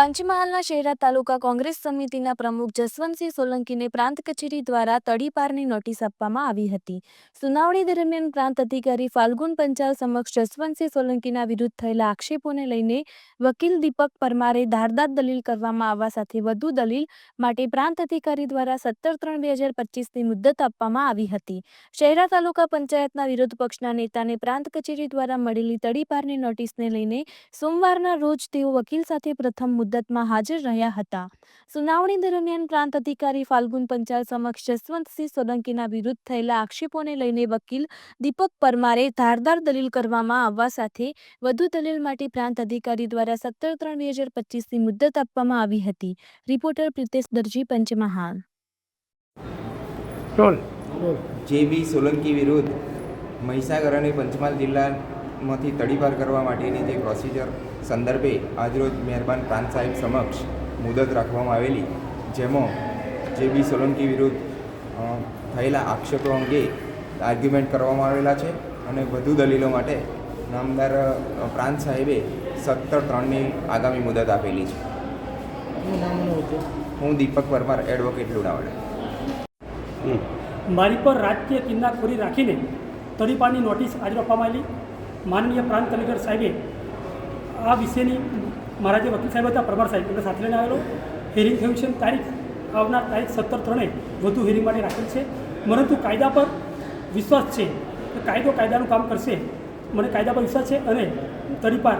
પંચમહાલના શહેરા તાલુકા કોંગ્રેસ સમિતિના પ્રમુખ જસવંતસિંહ સોલંકીને પ્રાંત કચેરી દ્વારા તડીપારની નોટિસ આપવામાં આવી હતી. સુનાવણી દરમિયાન પ્રાંત અધિકારી ફાલ્ગુન પંચાલ સમક્ષ જસવંતસિંહ સોલંકીના વિરુદ્ધ થયેલા આક્ષેપોને લઈને વકીલ દીપક પરમારે ધારદાર દલીલ કરવામાં આવવા સાથે વધુ દલીલ માટે પ્રાંત અધિકારી દ્વારા સત્તર ત્રણ બે હજાર પચીસની મુદ્દત આપવામાં આવી હતી. શહેરા તાલુકા પંચાયતના વિરોધ પક્ષના નેતાને પ્રાંત કચેરી દ્વારા મળેલી તડીપારની નોટિસને લઈને સોમવારના રોજ તેઓ વકીલ સાથે પ્રથમ મુદ્દતમાં હાજર રહ્યા હતા. સુનાવણી દરમિયાન પ્રાંત અધિકારી ફાલ્ગુન પંચાલ સમક્ષ જસવંતસિંહ સોલંકીના વિરુદ્ધ થયેલા આક્ષેપોને લઈને વકીલ દીપક પરમારે ધારદાર દલીલ કરવામાં આવવા સાથે વધુ દલીલ માટે પ્રાંત અધિકારી દ્વારા સત્તર ત્રણ બે હજાર પચીસની મુદ્દત આપવામાં આવી હતી. Reporter Pritesh Darji Panchmahal. J B Solanki વિરુદ્ધ મહીસાગર અને પંચમહાલ જિલ્લામાંથી તડીપાર કરવા માટેની જે પ્રોસિજર સંદર્ભે આજરોજ મહેરબાન પ્રાંત સાહેબ સમક્ષ મુદત રાખવામાં આવેલી જેમાં જે બી સોલંકી વિરુદ્ધ થયેલા આક્ષેપો અંગે આર્ગ્યુમેન્ટ કરવામાં આવેલા છે અને વધુ દલીલો માટે નામદાર પ્રાંત સાહેબે સત્તર ત્રણની આગામી મુદત આપેલી છે. હું દીપક પરમાર એડવોકેટ લુણાવાડા. મારી પર રાજકીય કિન્નાખોરી રાખીને તડીપારની નોટિસ આજે આપવામાં આવેલી. માનનીય પ્રાંત કલેક્ટર સાહેબે આ વિશેની મારા જે વકીલ સાહેબ હતા, પરમાર સાહેબ, એમને સાથે લઈને આવેલો. હિયરિંગ થયું છે તારીખ, આવનાર તારીખ સત્તર ત્રણે વધુ હિયરિંગ માટે રાખેલ છે. પરંતુ કાયદા પર વિશ્વાસ છે કે કાયદો કાયદાનું કામ કરશે. મને કાયદા પર વિશ્વાસ છે અને તડીપાર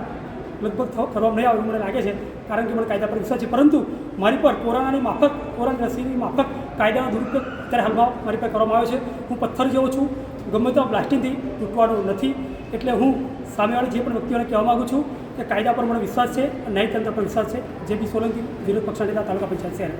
લગભગ કરવામાં નહીં આવે મને લાગે છે, કારણ કે મને કાયદા પર વિશ્વાસ છે. પરંતુ મારી પર કોરોનાની માફક કોરોના રસીની માફક કાયદાનો દુરુપયોગ અત્યારે હાલમાં મારી પર કરવામાં આવ્યો છે. હું પથ્થર જેવો છું. ગમે તો બ્લાસ્ટિંગથી તૂટવાનો નથી. એટલે હું સામેવાળી જે પણ વ્યક્તિઓને કહેવા માગું છું કે કાયદા પર મને વિશ્વાસ છે ન્યાયતંત્ર પર વિશ્વાસ છે. જે બી સોલંકી વિરોધ પક્ષના નેતા, તાલુકા પંચાયત શહેર